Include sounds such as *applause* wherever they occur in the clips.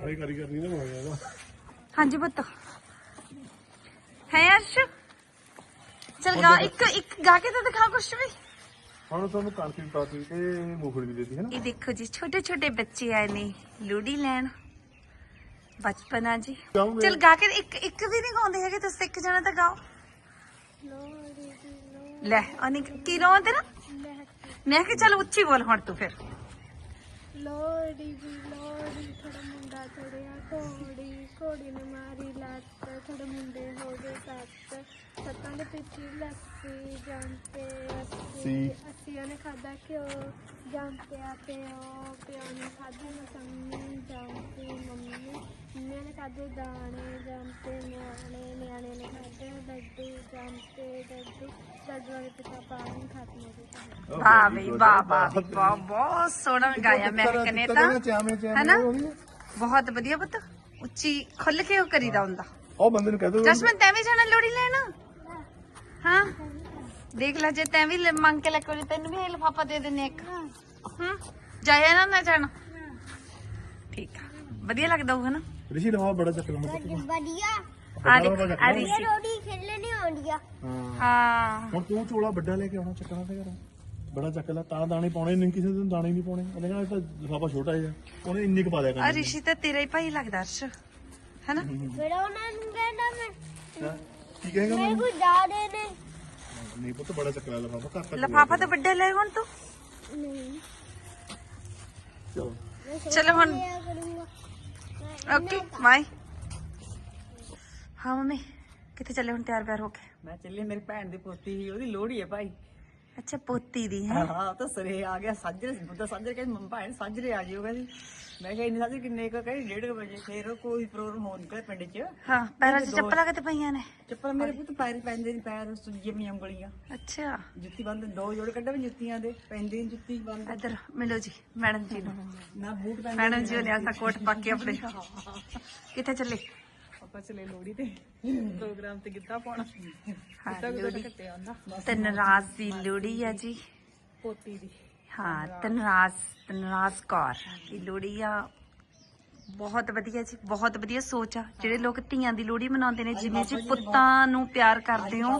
ਸਾਰੀ ਕਾਰੀਗਰ ਨਹੀਂ ਨਾ ਬਣਾਇਆ ਇਹਦਾ ਹਾਂਜੀ ਪੁੱਤ। ਹੈ ਅਰਸ਼? ਚਲ ਗਾ ਇੱਕ ਇੱਕ ਗਾ ਕੇ ਤਾਂ ਦਿਖਾ ਕੁਛ ਵੀ। ਹੁਣ ਤੁਹਾਨੂੰ ਕਾਂਤੀ ਪਾਤੀ ਤੇ ਮੂੰਗਫਲੀ ਵੀ ਦਿੱਤੀ ਹੈ ਨਾ? ਇਹ ਦੇਖੋ ਜੀ ਛੋਟੇ ਛੋਟੇ ਬੱਚੇ ਆਏ ਨੇ ਲੋੜੀ ਲੈਣ। ਬਚਪਨਾ ਜੀ। ਗਾਓਗੇ? ਚਲ ਗਾ ਕੇ ਇੱਕ ਇੱਕ ਵੀ ਨਹੀਂ ਗਾਉਂਦੇ ਹੈਗੇ ਤੁਸੀਂ ਇੱਕ ਜਣਾ ਤਾਂ ਗਾਓ। ਲੈ ਅਨੀ ਕੀ ਰੋਂ ਤੇਰਾ ਮੈਂ ਕਿ ਚਲ ਉੱਚੀ ਬੋਲ ਹੁਣ ਤੂੰ ਫਿਰ। ਲੋੜੀ ਜੀ ਲੋੜੀ ਥੋੜਾ ਮੁੰਡਾ ਥੋੜਿਆ ਘੋੜੀ ਘੋੜੀ ਨੇ ਮਾਰੀ ਲੱਤ ਥੋੜੇ ਮੁੰਡੇ ਹੋ ਗਏ ਸੱਤ। ਸੱਤਾਂ ਦੇ ਪਿੱਛੇ ਲੱਸੀ ਜਾਂਤੇ। ਅਸੀਂ ਅਸੀਂ ਉਹਨੇ ਖਾਦਾ ਘਿਓ ਜਾਂਤੇ ਆ ਪਿਓ ਪਿਓ ਨੇ ਖਾਦੀ ਮਸੰਮੀ ਜਾਂਤੇ ਮੰਮੀ। ਮੰਮੀ ਨੇ ਖਾਦੇ ਦਾਣੇ ਜਾਂਤੇ ਨਿਆਣੇ ਨਿਆਣੇ ਨੇ ਖਾਦੇ ਲੱਡੂ ਜਾਂਤੇ ਲੱਡੂ। ਲੱਡੂ ਵਾਲੇ ਪਿਤਾ ਪਾਣੀ ਖਤਮ ਹੋ ਗਿਆ ਵਾਹ ਬਈ ਵਾਹ ਵਾਹ ਬਈ, ਵਾਹ ਬਹੁਤ ਸੋਹਣਾ ਗਾਇਆ ਮੈਂ ਕਨੇ ਤਾਂ ਚਾਵੇਂ ਚਾਵੇਂ ਹੈਨਾ? ਹੈ। ਬਹੁਤ ਵਧੀਆ ਪੁੱਤ ਉੱਚੀ ਖੁੱਲ ਕੇ ਉਹ ਕਰੀਦਾ ਹੁੰਦਾ। ਉਹ ਬੰਦੇ ਨੂੰ ਕਹਿ ਦੋ। ਜਸਮਨ ਤੈਂ ਵੀ ਜਾਣਾ ਲੋੜੀ ਲੈਣ? ਹਾਂ? ਦੇਖ ਲੈ ਜੇ ਤੈਂ ਵੀ ਲ- ਮੰਗ ਕੇ ਲੈ ਕੇ ਆਉਣੀ, ਤੈਨੂੰ ਵੀ ਇਹ ਲਫਾਫਾ ਦੇ ਦਿੰਨੇ ਇੱਕ। ਹਾਂ? ਜਾਇਆ ਨਾ ਨਾ ਜਾਣਾ। ਠੀਕ ਆ। ਵਧੀਆ ਲੱਗਦਾ ਹੋਊਗਾ ਨਾ? ਰਿਸ਼ੀ ਲਵਾ ਬੜਾ ਚੱਕਰ ਮੈਂ ਵਧੀਆ। ਆ ਦੇਖ ਆ ਰੀਸੀ ਰੋੜੀ ਖੇਲਣੀ ਆਉਂਦੀ ਆ। ਹਾਂ। ਹਾਂ। ਹੁਣ ਤੂੰ ਝੋਲਾ ਵੱਡਾ ਲੈ ਕੇ ਆਉਣਾ ਚੱਕਣਾ ਤੇ ਘਰ ਬੜਾ ਚੱਕ ਲੈ ਤਾਂ ਦਾਣੇ ਪਾਉਣੇ ਨਹੀਂ ਕਿਸੇ ਦਿਨ ਦਾਣੇ ਨਹੀਂ ਪਾਉਣੇ। ਉਹਨੇ ਕਹਿੰਦਾ ਇਹ ਤਾਂ ਲਿਫਾਫਾ ਛੋਟਾ ਜਿਹਾ। ਉਹਨੇ ਇੰਨੀ ਕੁ ਪਾ ਦਿਆ ਆ ਕਰਨੀ। ਰਿਸ਼ੀ ਤਾਂ ਤੇਰਾ ਹੀ ਭਾਈ ਲੱਗਦਾ ਅਰਸ਼। ਹੈਨਾ? ਫਿਰ ਉਹਨਾਂ ਨੂੰ ਕਹਿੰਦਾ ਮੈਂ? ਕੀ ਕਹੇਗਾ ਮੇਰੇ ਮੈਨੂੰ? ਕੋਲ ਜਾੜੇ ਨੇ। ਨਹੀਂ ਪੁੱਤ ਬੜਾ ਚੱਕ ਲੈ ਲਿਫਾਫਾ ਘਰ ਤੱਕ ਲਫਾਫਾ ਤਾਂ ਵੱਡਾ ਲੈ ਹੁਣ ਤੂੰ। ਨਹੀਂ ਚਲੋ। ਚਲੋ ਹੁਣ। ਮੈਂ ਕਰੂੰਗਾ। Okay bye. ਹਾਂ ਮੰਮੀ। ਕਿੱਥੇ ਚੱਲੇ ਹੁਣ ਤਿਆਰ ਬਿਆਰ ਹੋ ਕੇ? ਮੈਂ ਚੱਲੀ ਮੇਰੀ ਭੈਣ ਦੀ ਪੋਤੀ ਸੀ ਉਹਦੀ ਲੋਹੜੀ ਹੈ ਭਾਈ। ਅੱਛਾ ਪੋਤੀ ਦੀ ਹੈ? ਹਾਂ ਤਾਂ ਸਰੇ ਆ ਗਿਆ ਸਾਜਰੇ ਬੁੱਧਾ ਸਾਜਰੇ ਕਹਿੰਦੀ ਮੰਮਾ ਭੈਣ ਸਾਜਰੇ ਆ ਜਿਓ ਕਹਿੰਦੀ। ਮੈਂ ਕਿਹਾ ਇੰਨੇ ਸਾਜਰੇ ਕਿੰਨੇ ਕੁ ਕਹਿੰਦੀ 1:30 ਵਜੇ ਫੇਰ ਕੋਈ ਪ੍ਰੋਗਰਾਮ ਹੋ ਨਿਕਲੇ ਪਿੰਡ 'ਚ। ਹਾਂ ਪੈਰਾਂ 'ਚ ਚੱਪਲਾਂ ਕਿਤੇ ਪਈਆਂ ਨੇ? ਚੱਪਲ ਮੇਰੇ ਪੁੱਤ ਪੈਰ ਪੈਂਦੇ ਨਹੀਂ ਪੈਰ ਸੁੱਜੀਆਂ ਮੀਆਂ ਉਂਗਲੀਆਂ। ਅੱਛਾ। ਜੁੱਤੀ ਬੰਦ ਦੋ ਜੋੜ ਕੱਢੇ ਵੀ ਜੁੱਤੀਆਂ ਦੇ ਪੈਂਦੀ ਜੁੱਤੀ ਬੰਦ। ਇੱਧਰ ਮਿਲੋ ਜੀ ਮੈਡਮ ਜੀ ਨੂੰ। ਨਾ ਬੂਟ ਪੈਂਦੇ ਮੈਡਮ ਜੀ ਨੇ ਆਸਾ ਕੋਟ ਪਾ ਕੇ ਆਪਣੇ। *laughs* ਕਿੱਥੇ ਚੱਲੇ? ਆਪਾਂ ਚਲੇ ਲੋਹੜੀ ਤੇ ਪ੍ਰੋਗਰਾਮ ਤੇ ਗਿੱਧਾ ਪਾਉਣਾ। ਗਿੱਧਾ ਲੋੜੀ ਗੁੱਧਾ ਕੱਟਿਆ ਹੁੰਦਾ ਤਨਰਾਜ ਦੀ ਲੋੜੀ ਆ ਜੀ। ਪੋਤੀ ਦੀ। ਹਾਂ ਤਨਰਾਜ ਤਨਰਾਜ ਕੌਰ। ਦੀ ਲੋੜੀ ਆ ਬਹੁਤ ਵਧੀਆ ਜੀ ਬਹੁਤ ਵਧੀਆ ਸੋਚ ਆ। ਜਿਹੜੇ ਲੋਕ ਧੀਆਂ ਦੀ ਲੋੜੀ ਮਨਾਉਂਦੇ ਨੇ ਜਿਵੇਂ ਜੀ ਪੁੱਤਾਂ ਨੂੰ ਪਿਆਰ ਕਰਦੇ ਹੋ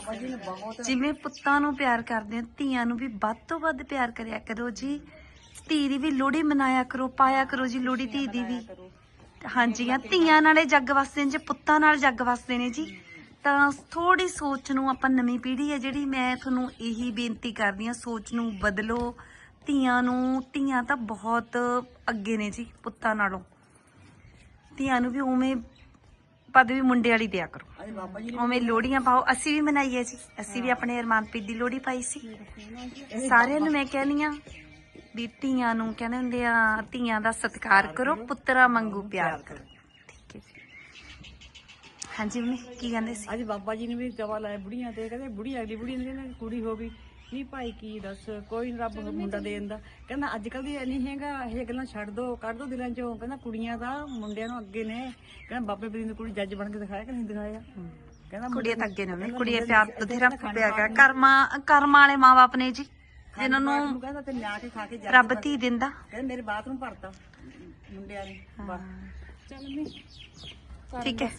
ਜਿਵੇਂ ਪੁੱਤਾਂ ਨੂੰ ਪਿਆਰ ਕਰਦੇ ਹੋ ਧੀਆਂ ਨੂੰ ਵੀ ਵੱਧ ਤੋਂ ਵੱਧ ਪਿਆਰ ਕਰਿਆ ਕਰੋ ਜੀ। ਧੀ ਦੀ ਵੀ ਲੋੜੀ ਮਨਾਇਆ ਕਰੋ ਪਾਇਆ ਕਰੋ ਜੀ ਲੋੜੀ ਧੀ ਦੀ ਵੀ। ਹਾਂਜੀ ਆ ਧੀਆਂ ਨਾਲੇ ਜੱਗ ਵਸਦੇ ਨੇ ਜੇ ਪੁੱਤਾਂ ਨਾਲ ਜੱਗ ਵਸਦੇ ਨੇ ਜੀ। ਤਾਂ ਥੋੜੀ ਸੋਚ ਨੂੰ ਆਪਾਂ ਨਵੀਂ ਪੀੜ੍ਹੀ ਹੈ ਜਿਹੜੀ ਮੈਂ ਤੁਹਾਨੂੰ ਇਹੀ ਬੇਨਤੀ ਕਰਦੀ ਹਾਂ ਸੋਚ ਨੂੰ ਬਦਲੋ। ਧੀਆਂ ਨੂੰ ਧੀਆਂ ਤਾਂ ਬਹੁਤ ਅੱਗੇ ਨੇ ਜੀ ਪੁੱਤਾਂ ਨਾਲੋਂ। ਧੀਆਂ ਨੂੰ ਵੀ ਉਵੇਂ ਪਦਵੀ ਮੁੰਡੇ ਵਾਲੀ ਦਿਆ ਕਰੋ। ਉਵੇਂ ਲੋੜੀਆਂ ਪਾਓ। ਅਸੀਂ ਵੀ ਮਨਾਈ ਹੈ ਜੀ। ਅਸੀਂ ਵੀ ਆਪਣੇ ਅਰਮਾਨਪ੍ਰੀਤ ਦੀ ਲੋੜੀ ਪਾਈ ਸੀ। ਸਾਰਿਆਂ ਨੂੰ ਮੈਂ ਕਹਿੰਦੀ ਆ ਵੀ ਧੀਆਂ ਨੂੰ ਕਹਿੰਦੇ ਹੁੰਦੇ ਆ ਧੀਆਂ ਦਾ ਸਤਿਕਾਰ ਕਰੋ ਪੁੱਤਰਾਂ ਵਾਂਗੂ ਪਿਆਰ ਕਰੋ। ਠੀਕ ਹੈ ਜੀ। ਹਾਂਜੀ ਮੰਮੀ ਕੀ ਕਹਿੰਦੇ ਸੀ? ਅੱਜ ਬਾਬਾ ਜੀ ਨੇ ਵੀ ਜਵਾ ਲਾਇਆ ਬੁੜੀਆਂ ਤੇ ਕਹਿੰਦੇ ਬੁੜੀ ਅਗਲੀ ਬੁੜੀ ਨੇ ਕਹਿੰਦੇ ਕੁੜੀ ਹੋ ਗਈ। ਨਹੀਂ ਭਾਈ ਕੀ ਦੱਸ ਕੋਈ ਨੀ ਰੱਬ ਮੁੰਡਾ ਦੇ ਦਿੰਦਾ। ਕਹਿੰਦਾ ਅੱਜ ਕੱਲ ਦੀ ਨਹੀਂ ਹੈਗਾ ਇਹ ਗੱਲਾਂ ਛੱਡ ਦੋ ਕੱਢ ਦੋ ਦਿਲਾਂ ਚੋਂ। ਕਹਿੰਦਾ ਕੁੜੀਆਂ ਤਾਂ ਮੁੰਡਿਆਂ ਨੂੰ ਅੱਗੇ ਨੇ। ਕਹਿੰਦਾ ਬਾਬੇ ਬਰੀ ਦੀ ਕੁੜੀ ਜੱਜ ਬਣ ਕੇ ਦਿਖਾਇਆ ਕਿ ਨਹੀਂ ਦਿਖਾਇਆ? ਕਹਿੰਦਾ ਕੁੜੀਆਂ ਤਾਂ ਅੱਗੇ ਨੇ ਕੁੜੀਆਂ ਪਿਆਰ ਬਥੇਰਾ ਪਿਆ ਕਰਮਾਂ ਕਰਮਾਂ ਵਾਲੇ ਮਾਪੇ ਨੇ ਜੀ। ਜਿਨ੍ਹਾਂ ਨੂੰ ਨੂੰ ਕਹਿੰਦਾ ਤੇ ਲਿਆ ਕੇ ਖਾ ਕੇ ਜਾ ਰੱਬ ਧੀ ਦਿੰਦਾ। ਕਹਿੰਦੇ ਮੇਰੇ ਬਾਥਰੂਮ ਭਰਤਾ। ਮੁੰਡਿਆਂ ਨੇ ਵਾਹ ਚੱਲ ਮੈਂ ਠੀਕ ਹੈ।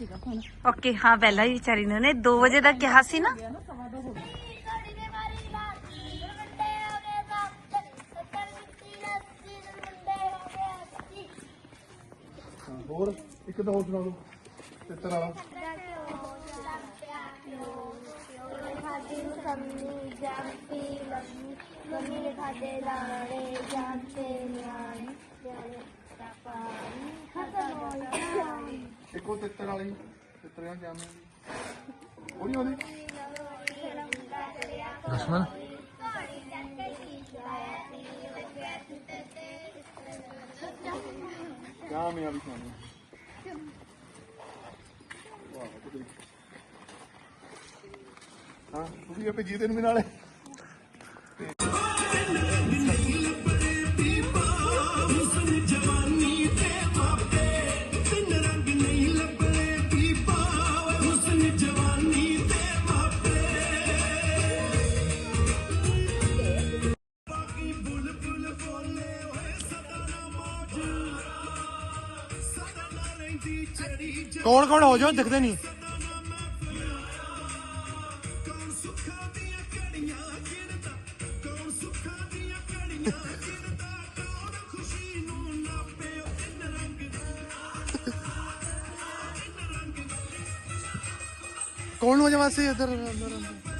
ਓਕੇ ਹਾਂ ਪਹਿਲਾਂ ਹੀ ਵਿਚਾਰੀ ਨੇ ਉਹਨੇ 2 ਵਜੇ ਦਾ ਕਿਹਾ ਸੀ ਨਾ। ਘੋੜੀ ਨੇ ਮਾਰੀ ਲੱਤ ਮੁੰਡੇ ਹੋ ਗਏ। ਸੱਤ ਸੱਤਰ ਮਿੱਟੀ ਲੱਸੀ ਮੁੰਡੇ ਹੋ ਗਏ ਅੱਸੀ ਹਾਂ, ਹੋਰ ਇੱਕ ਹੋਰ ਸੁਣਾ ਲਓ ਤਿੱਤਰ ਵਾਲਾ ਖਾਦੀ ਸੰਮੀ ਜਾਂਤੀ ਲੰਮੀ ਲੰਮੀ। ਨੇ ਖਾਦੇ ਲਾੜੇ ਜਾਂਤੇ ਨਿਆਣੇ ਨਿਆਣੇ ਦਾ ਪਾਣੀ ਖਤਮ ਹੋ ਇੱਕ ਤਿੱਤਰ ਵਾਲੀ ਤਿੱਤਰਾਂ ਉਹਦੀ ਦਸ਼ਮਨ ਵਾਹ ਤੁਸੀਂ ਇਹ ਭੇਜੀ ਤੈਨੂੰ ਵੀ ਨਾਲੇ। ਕੌਣ ਕੌਣ ਹੋ ਜਾਓ ਦਿਖਦੇ ਨਹੀਂ। ਕੌਣ ਹੋ ਜਾ ਵਾਸੀ ਇੱਧਰ? ਅੰਦਰ ਅੰਦਰ